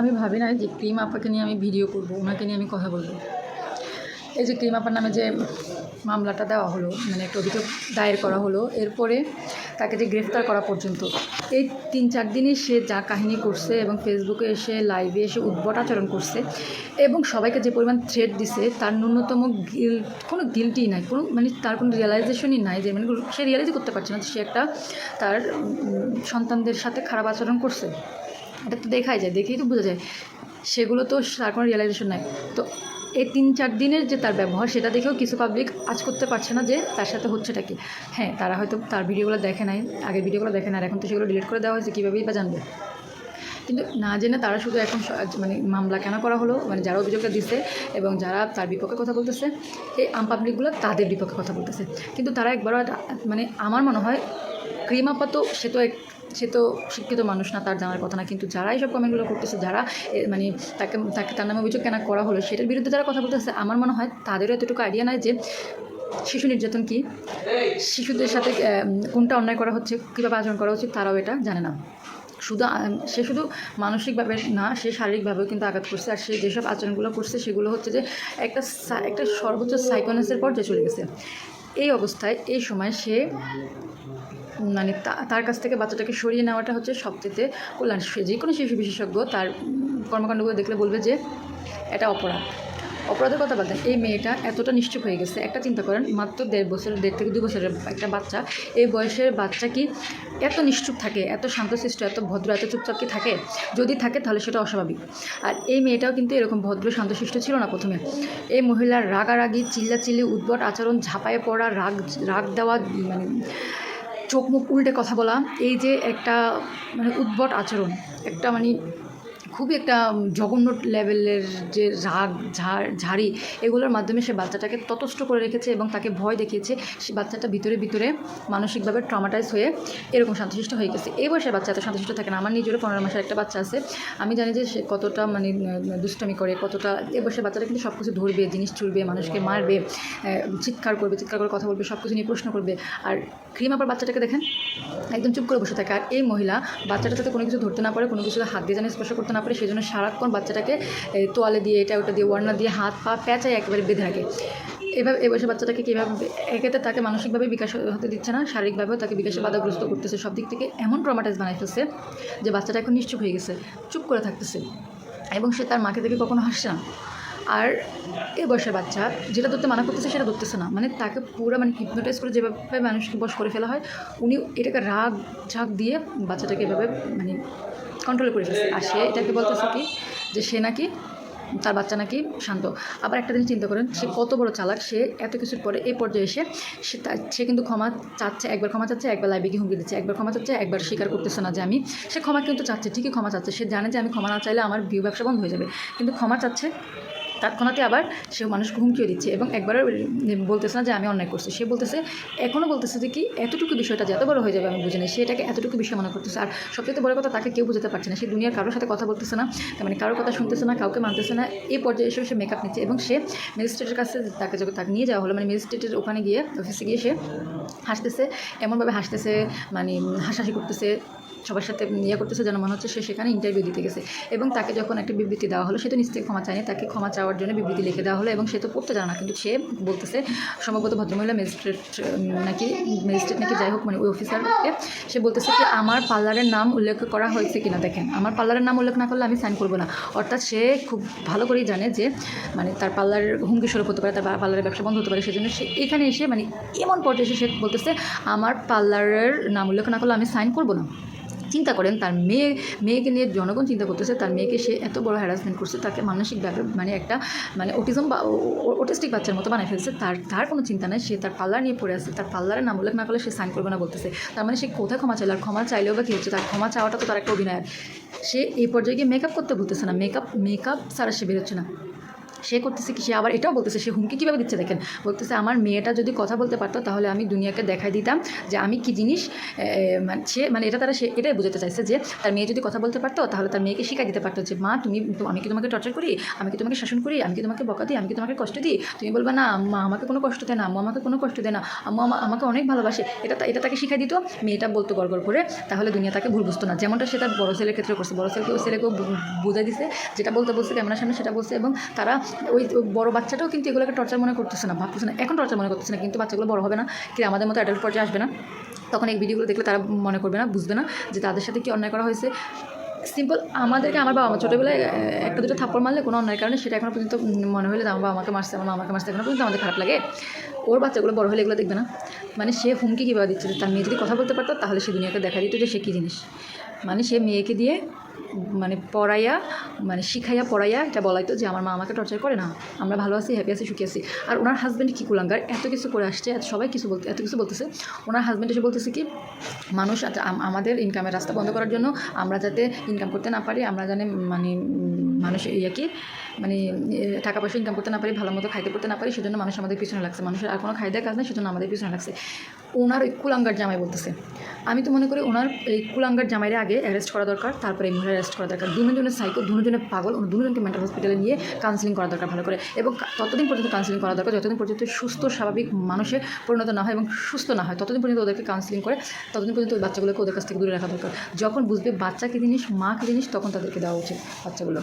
আমি ভাবি না যে ক্রিম আপাকে নিয়ে আমি ভিডিও করব, ওনাকে নিয়ে আমি কথা বলব। এই যে ক্রিম আপার নামে যে মামলাটা দেওয়া হলো মানে একটা অভিযোগ দায়ের করা হলো, এরপরে তাকে যে গ্রেফতার করা পর্যন্ত, এই তিন চার দিনে সে যা কাহিনী করছে এবং ফেসবুকে এসে, লাইভে এসে উদ্ভট আচরণ করছে এবং সবাইকে যে পরিমাণ থ্রেট দিছে, তার ন্যূনতম গিল কোনো গিলটি নাই, কোনো মানে তার কোনো রিয়েলাইজেশনই নাই যে মানে সে রিয়েলাইজ করতে পারছে না সে একটা তার সন্তানদের সাথে খারাপ আচরণ করছে। এটা তো দেখাই যায়, দেখেই তো বোঝা যায়। সেগুলো তো তার কোনো রিয়েলাইজেশন নাই। তো এই তিন চার দিনের যে তার ব্যবহার, সেটা দেখেও কিছু পাবলিক আজ করতে পারছে না যে তার সাথে হচ্ছেটা কি। হ্যাঁ তারা হয়তো তার ভিডিওগুলো দেখে নাই, আগের ভিডিওগুলো দেখে না আর এখন তো সেগুলো ডিলিট করে দেওয়া হয়েছে, কীভাবেই বা জানবে? কিন্তু না জেনে তারা শুধু এখন মানে মামলা কেন করা হলো মানে যারা অভিযোগটা দিচ্ছে এবং যারা তার বিপক্ষে কথা বলতেছে, এই আম পাবলিকগুলো তাদের বিপক্ষে কথা বলতেছে। কিন্তু তারা একবার মানে আমার মনে হয়, ক্রিম আপা তো সে তো এক সে তো শিক্ষিত মানুষ না, তার জানার কথা না। কিন্তু যারা এইসব কমেন্টগুলো করতেছে, যারা মানে তাকে তাকে তার নামে অভিযোগ কেন করা হলো, সেটার বিরুদ্ধে যারা কথা বলতেছে, আমার মনে হয় তাদেরও এতটুকু আইডিয়া নাই যে শিশু নির্যাতন কি, শিশুদের সাথে কোনটা অন্যায় করা হচ্ছে, কীভাবে আচরণ করা উচিত তারাও এটা জানে না। শুধু সে শুধু মানসিকভাবে না, সে শারীরিকভাবেও কিন্তু আঘাত করছে, আর সে যেসব আচরণগুলো করছে, সেগুলো হচ্ছে যে একটা একটা সর্বোচ্চ সাইকোনেসের পর্যায়ে চলে গেছে। এই অবস্থায়, এই সময় সে মানে তার কাছ থেকে বাচ্চাটাকে সরিয়ে নেওয়াটা হচ্ছে সবচেয়ে কল্যাণ। যে কোনো শিশু বিশেষজ্ঞ তার কর্মকাণ্ডগুলো দেখলে বলবে যে এটা অপরাধ। অপরাধের কথা বলতেন এই মেয়েটা এতটা নিশ্চুপ হয়ে গেছে। একটা চিন্তা করেন, মাত্র দেড় বছর, দেড় থেকে দু বছরের একটা বাচ্চা, এই বয়সের বাচ্চা কি এত নিশ্চুপ থাকে, এত শান্তশিষ্ট, এত ভদ্র, এত চুপচাপ কি থাকে? যদি থাকে তাহলে সেটা অস্বাভাবিক। আর এই মেয়েটাও কিন্তু এরকম ভদ্র, শান্তশিষ্ট ছিল না প্রথমে। এই মহিলার রাগারাগি, চিল্লাচিল্লি, উদ্ভট আচরণ, ঝাঁপায়ে পড়া, রাগ রাগ দেওয়া মানে চোখ মুখ উল্টে কথা বলা এই যে একটা মানে উদ্ভট আচরণ একটা মানে খুবই একটা জঘন্য লেভেলের যে রাগ ঝাড়, ঝাড়ি, এগুলোর মাধ্যমে সে বাচ্চাটাকে ততষ্ট করে রেখেছে এবং তাকে ভয় দেখিয়েছে। সে বাচ্চাটা ভিতরে ভিতরে মানসিকভাবে ট্রমাটাইজ হয়ে এরকম শান্তশিষ্ট হয়ে গেছে। এই বয়সের বাচ্চা এত শান্তশিষ্ট থাকে না। আমার নিজেরও পনেরো মাসের একটা বাচ্চা আছে। আমি জানি যে সে কতটা মানে দুষ্টামি করে, কতটা এই বয়সের বাচ্চাটা কিন্তু সব কিছু ধরবে, জিনিস ছুড়বে, মানুষকে মারবে চিৎকার করবে, চিৎকার করে কথা বলবে সব কিছু নিয়ে প্রশ্ন করবে। আর ক্রিম আপার বাচ্চাটাকে দেখেন, একদম চুপ করে বসে থাকে। আর এই মহিলা বাচ্চাটা যাতে কোনো কিছু ধরতে না পারে, কোনো কিছু হাত দিয়ে যেন স্পর্শ করতে না পারে সেই জন্য সারাক্ষণ বাচ্চাটাকে তোয়ালে দিয়ে এটা ওটা দিয়ে ওয়ার্না দিয়ে হাত পা প্যাঁচায় একেবারে বেঁধে রাখে। এভাবে এ বয়সে বাচ্চাটাকে কীভাবে, একেতে তাকে মানসিকভাবে বিকাশ হতে দিচ্ছে না, শারীরিকভাবেও তাকে বিকাশে বাধাগ্রস্ত করতেছে, সব দিক থেকে এমন ট্রমাটাইজ বানাই ফেলছে যে বাচ্চাটা এখন নিশ্চুপ হয়ে গেছে, চুপ করে থাকতেছে এবং সে তার মাকে দেখে কখনো হাসছে না। আর এ বয়সের বাচ্চা যেটা ধরতে মানা করতেছে সেটা ধরতেছে না মানে তাকে পুরো মানে হিপনোটাইজ করে যেভাবে মানুষকে বশ করে ফেলা হয়, উনি এটাকে রাগ ঝাঁক দিয়ে বাচ্চাটাকে এভাবে মানে কন্ট্রোল করে ফেলছে। আর সে এটাকে বলতেছে কি, যে সে নাকি, তার বাচ্চা নাকি শান্ত। আবার একটা জিনিস চিন্তা করেন, সে কত বড় চালাক, সে এত কিছুর পরে এই পর্যায়ে এসে সে সে কিন্তু ক্ষমা চাচ্ছে, একবার ক্ষমা চাচ্ছে, একবার লাইভে হুমকি দিচ্ছে। একবার ক্ষমা চাচ্ছে, একবার স্বীকার করতেছে না যে আমি। সে ক্ষমা কিন্তু চাচ্ছে, ঠিকই ক্ষমা চাচ্ছে। সে জানে যে আমি ক্ষমা না চাইলে আমার ভিউ ব্যবসা বন্ধ হয়ে যাবে। কিন্তু ক্ষমা চাচ্ছে তৎক্ষণাতে আবার সে মানুষকে হুমকিও দিচ্ছে এবং একবার বলতেছে না যে আমি অন্যায় করছি। সে বলতেছে, এখনও বলতেছে যে কি, এতটুকু বিষয়টা যে এত বড় হয়ে যাবে, আমি বুঝি না সে এটাকে এতটুকু বিষয় মনে করতেছে। আর সবচেয়ে বড় কথা, তাকে কেউ বুঝতে পারছে না। সে দুনিয়ার কারোর সাথে কথা বলতেছে না মানে কারোর কথা শুনতেছে না, কাউকে মানতেছে না। এই পর্যায়ে এসে সে মেকআপ নিচ্ছে এবং সে ম্যাজিস্ট্রেটের কাছে তাকে যখন তাকে নিয়ে যাওয়া হলো মানে ম্যাজিস্ট্রেটের ওখানে গিয়ে অফিসে গিয়ে সে হাসতেছে, এমনভাবে হাসতেছে মানে হাসাহাসি করতেছে। সবার সাথে ইয়ে করতেছে যেন মনে হচ্ছে সে সেখানে ইন্টারভিউ দিতে গেছে। এবং তাকে যখন একটা বিবৃতি দেওয়া হলো, সে তো নিশ্চয়ই ক্ষমা চায়নি, তাকে ক্ষমা চাওয়ার জন্য বিবৃতি লিখে দেওয়া হলো এবং সে তো পড়তে জানে না, কিন্তু সে বলতেছে, সম্ভবত ভদ্রমহিলা ম্যাজিস্ট্রেট নাকি ম্যাজিস্ট্রেট নাকি যাই হোক মানে ওই অফিসারকে সে বলতেছে যে আমার পার্লারের নাম উল্লেখ করা হয়েছে কিনা দেখেন। আমার পার্লারের নাম উল্লেখ না করলে আমি সাইন করব না। অর্থাৎ সে খুব ভালো করেই জানে যে মানে তার পার্লারের হুমকি স্বরূপ হতে পারে, তার পার্লারের ব্যবসা বন্ধ হতে পারে, সেজন্য সে এখানে এসে মানে এমন পর্যায়ে সে বলতেছে, আমার পার্লারের নাম উল্লেখ না করলে আমি সাইন করব না। চিন্তা করেন, তার মেয়ে, মেয়েকে নিয়ে জনগণ চিন্তা করতেছে, তার মেয়েকে সে এত বড় হ্যারাসমেন্ট করছে, তাকে মানসিকভাবে মানে একটা মানে অটিজম বা অটিস্টিক বাচ্চার মতো বানিয়ে ফেলছে, তার তার কোনো চিন্তা নেই, সে তার পার্লার নিয়ে পড়ে আছে, তার পার্লারের নাম উল্লেখ না করলে সে সাইন করবে না বলতেছে। তার মানে সে কোথায় ক্ষমা চাইলে, আর ক্ষমা চাইলেও বা কী হচ্ছে, তার ক্ষমা চাওয়াটা তো তার একটা অভিনয়। সে এই পর্যায়ে গিয়ে মেকআপ করতে বলতেছে না মেকআপ মেকআপ ছাড়া সে বেরোচ্ছে না। সে করতেছে কি, সে আবার এটাও বলতেছে, সে হুমকি কীভাবে দিচ্ছে দেখেন? বলতেছে, আমার মেয়েটা যদি কথা বলতে পারতো তাহলে আমি দুনিয়াকে দেখাই দিতাম যে আমি কি জিনিস মানে সে মানে এটা তারা সে, এটাই বোঝাতে চাইছে যে তার মেয়ে যদি কথা বলতে পারতো তাহলে তার মেয়েকে শিখাই দিতে পারতো যে, মা, তুমি, আমি কি তোমাকে টর্চার করি? আমি কি তোমাকে শাসন করি? আমি কি তোমাকে বকা দিই? আমি কি তোমাকে কষ্ট দিই? তুমি বলবে, না মা আমাকে কোনো কষ্ট দেয় না, আম্মু আমাকে কোনো কষ্ট দেয় না, আম্মু আমা- আমাকে অনেক ভালোবাসে। এটা এটা তাকে শিখাই দিত, মেয়েটা বলতো গড় করে, তাহলে দুনিয়া তাকে ভুল বুঝতো না। যেমনটা সে তার বড় ছেলের ক্ষেত্রে করছে, বড় ছেলেকে ছেলেকেও বু- বুঝাই দিছে, যেটা বলতে বলছে, ক্যামেরার সামনে সেটা বলছে এবং তারা ওই বড় বাচ্চাটাও কিন্তু এগুলোকে টর্চার মনে করতেছে না, ভাবতেছে না। এখন টর্চার মনে করতেছে না, কিন্তু বাচ্চাগুলো বড় হবে না, কি আমাদের মতো অ্যাডাল্ট পর্যায়ে আসবে না। তখন এই ভিডিওগুলো দেখলে তারা মনে করবে না, বুঝবে না যে তাদের সাথে কি অন্যায় করা হয়েছে। সিম্পল আমাদেরকে আমার বাবা মা ছোটোবেলায় একটা দুটো থাপ্পড় মারলে কোনো অন্যায় কারণে সেটা এখনও পর্যন্ত মনে হলে আমার বাবা আমাকে মারছে, আমার আমাকে মারছে, এখনও পর্যন্ত আমাদের খারাপ লাগে। ওর বাচ্চাগুলো বড় হলে এগুলো দেখবে না। মানে সে হুমকি কীভাবে দিচ্ছে? তার মেয়ে যদি কথা বলতে পারতো, তাহলে সে দুনিয়াকে দেখা দিত যে সে কী জিনিস। মানে সে মেয়েকে দিয়ে মানে পড়াইয়া মানে শিখাইয়া পড়াইয়া এটা বলাই তো যে আমার মা আমাকে টর্চার করে না। আমরা ভালো আছি হ্যাপি আছি, সুখী আছি। আর ওনার হাজব্যান্ড কী কুলাঙ্গার? এত কিছু করে আসছে, এত সবাই কিছু বলতে এত কিছু বলতেছে। ওনার হাজব্যান্ড এসে বলতেছে কি, মানুষ আমাদের ইনকামের রাস্তা বন্ধ করার জন্য আমরা যাতে ইনকাম করতে না পারি, আমরা জানি মানে মানুষ ইয়ে কি মানে টাকা পয়সা ইনকাম করতে না পারি, ভালো মতো খাইতে করতে না পারি, সেজন্য মানুষ আমাদের পিছনে লাগছে। মানুষের আর কোনো খাইদের কাজ নেই, সেজন্য আমাদের পিছনে লাগছে। ওনার ওই কুলাঙ্গার জামাই বলতেছে। আমি তো মনে করি ওনার এই কুলাঙ্গার জামাইয়ের আগে অ্যারেস্ট করা দরকার, তারপরে এই মহিলা অ্যারেস্ট করা দরকার। দুজনের সাইকো দুজনের পাগল দুজনকে মেন্টাল হসপিটালে নিয়ে কাউন্সিলিং করা দরকার ভালো করে। এবং ততদিন পর্যন্ত কাউন্সিলিং করা দরকার, যতদিন পর্যন্ত সুস্থ, স্বাভাবিক মানুষে পরিণত না হয় এবং সুস্থ না হয়, ততদিন পর্যন্ত ওদেরকে কাউন্সিলিং করে, ততদিন পর্যন্ত ওই বাচ্চাগুলোকে ওদের কাছ থেকে দূরে রাখা দরকার। যখন বুঝবে বাচ্চা কী জিনিস, মা কী জিনিস, তখন তাদেরকে দেওয়া উচিত বাচ্চাগুলো।